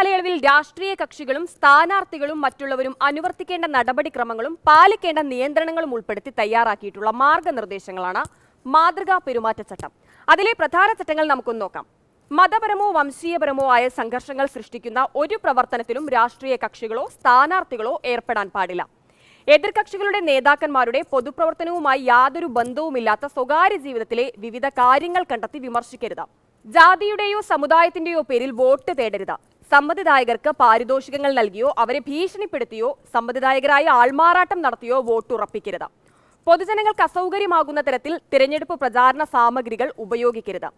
കാലയളവിൽ രാഷ്ട്രീയ കക്ഷികളും സ്ഥാനാർത്ഥികളും മറ്റുള്ളവരും അനുവർത്തിക്കേണ്ട നടപടിക്രമങ്ങളും പാലിക്കേണ്ട നിയന്ത്രണങ്ങളും ഉൾപ്പെടുത്തി തയ്യാറാക്കിയിട്ടുള്ള മാർഗനിർദ്ദേശങ്ങളാണ് മാതൃകാ പെരുമാറ്റച്ചട്ടം. അതിലെ പ്രധാന ചട്ടങ്ങൾ നമുക്കൊന്ന് നോക്കാം. മതപരമോ വംശീയപരമോ ആയ സംഘർഷങ്ങൾ സൃഷ്ടിക്കുന്ന ഒരു പ്രവർത്തനത്തിലും രാഷ്ട്രീയ കക്ഷികളോ സ്ഥാനാർത്ഥികളോ ഏർപ്പെടാൻ പാടില്ല. എതിർകക്ഷികളുടെ നേതാക്കന്മാരുടെ പൊതുപ്രവർത്തനവുമായി യാതൊരു ബന്ധവുമില്ലാത്ത സ്വകാര്യ ജീവിതത്തിലെ വിവിധ കാര്യങ്ങൾ കണ്ടെത്തി വിമർശിക്കരുത്. ജാതിയുടെയോ സമുദായത്തിന്റെയോ പേരിൽ വോട്ട് തേടരുത്. സമ്മതിദായകർക്ക് പാരിതോഷികങ്ങൾ നൽകിയോ അവരെ ഭീഷണിപ്പെടുത്തിയോ സമ്മതിദായകരായി ആൾമാറാട്ടം നടത്തിയോ വോട്ട് ഉറപ്പിക്കരുത് പൊതുജനങ്ങൾക്ക് അസൗകര്യമാകുന്ന തരത്തിൽ തിരഞ്ഞെടുപ്പ് പ്രചാരണ സാമഗ്രികൾ ഉപയോഗിക്കരുത്.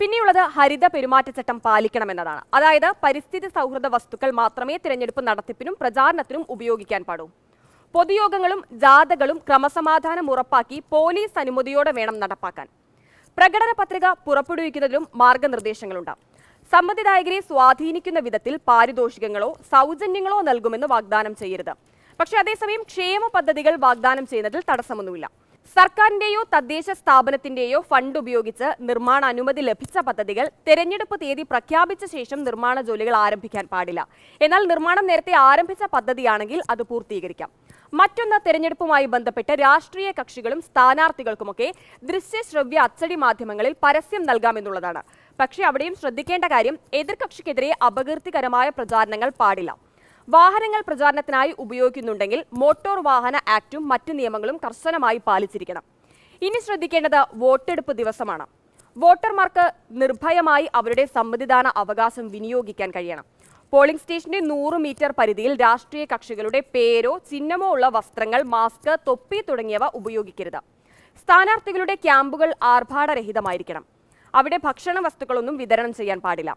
പിന്നെയുള്ളത് ഹരിത പെരുമാറ്റച്ചട്ടം പാലിക്കണമെന്നതാണ്. അതായത് പരിസ്ഥിതി സൗഹൃദ വസ്തുക്കൾ മാത്രമേ തിരഞ്ഞെടുപ്പ് നടത്തിപ്പിനും പ്രചാരണത്തിനും ഉപയോഗിക്കാൻ പാടൂ. പൊതുയോഗങ്ങളും ജാഥകളും ക്രമസമാധാനം ഉറപ്പാക്കി പോലീസ് അനുമതിയോടെ വേണം നടപ്പാക്കാൻ. പ്രകടന പത്രിക പുറപ്പെടുവിക്കുന്നതിലും മാർഗനിർദ്ദേശങ്ങളുണ്ട്. സമ്മതിദായകരെ സ്വാധീനിക്കുന്ന വിധത്തിൽ പാരിതോഷികങ്ങളോ സൗജന്യങ്ങളോ നൽകുമെന്ന് വാഗ്ദാനം ചെയ്യരുത്. പക്ഷേ അതേസമയം ക്ഷേമ പദ്ധതികൾ വാഗ്ദാനം ചെയ്യുന്നതിൽ തടസ്സമൊന്നുമില്ല. സർക്കാരിന്റെയോ തദ്ദേശ സ്ഥാപനത്തിന്റെയോ ഫണ്ട് ഉപയോഗിച്ച് നിർമ്മാണ അനുമതി ലഭിച്ച പദ്ധതികൾ തെരഞ്ഞെടുപ്പ് തീയതി പ്രഖ്യാപിച്ച ശേഷം നിർമ്മാണ ജോലികൾ ആരംഭിക്കാൻ പാടില്ല. എന്നാൽ നിർമ്മാണം നേരത്തെ ആരംഭിച്ച പദ്ധതിയാണെങ്കിൽ അത് പൂർത്തീകരിക്കാം. മറ്റൊന്ന് തെരഞ്ഞെടുപ്പുമായി ബന്ധപ്പെട്ട് രാഷ്ട്രീയ കക്ഷികളും സ്ഥാനാർത്ഥികൾക്കുമൊക്കെ ദൃശ്യ ശ്രവ്യ അച്ചടി മാധ്യമങ്ങളിൽ പരസ്യം നൽകാമെന്നുള്ളതാണ്. പക്ഷേ അവിടെയും ശ്രദ്ധിക്കേണ്ട കാര്യം എതിർകക്ഷിക്കെതിരെ അപകീർത്തികരമായ പ്രചാരണങ്ങൾ പാടില്ല. വാഹനങ്ങൾ പ്രചാരണത്തിനായി ഉപയോഗിക്കുന്നുണ്ടെങ്കിൽ മോട്ടോർ വാഹന ആക്ടും മറ്റു നിയമങ്ങളും കർശനമായി പാലിച്ചിരിക്കണം. ഇനി ശ്രദ്ധിക്കേണ്ടത് വോട്ടെടുപ്പ് ദിവസമാണ്. വോട്ടർമാർക്ക് നിർഭയമായി അവരുടെ സമ്മതിദാന അവകാശം വിനിയോഗിക്കാൻ കഴിയണം. പോളിംഗ് സ്റ്റേഷന്റെ നൂറ് മീറ്റർ പരിധിയിൽ രാഷ്ട്രീയ കക്ഷികളുടെ പേരോ ചിഹ്നമോ ഉള്ള വസ്ത്രങ്ങൾ മാസ്ക് തൊപ്പി തുടങ്ങിയവ ഉപയോഗിക്കരുത്. സ്ഥാനാർത്ഥികളുടെ ക്യാമ്പുകൾ ആർഭാടരഹിതമായിരിക്കണം. അവിടെ ഭക്ഷണ വസ്തുക്കളൊന്നും വിതരണം ചെയ്യാൻ പാടില്ല.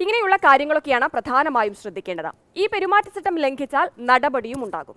ഇങ്ങനെയുള്ള കാര്യങ്ങളൊക്കെയാണ് പ്രധാനമായും ശ്രദ്ധിക്കേണ്ടത്. ഈ പെരുമാറ്റച്ചട്ടം ലംഘിച്ചാൽ നടപടിയും ഉണ്ടാകും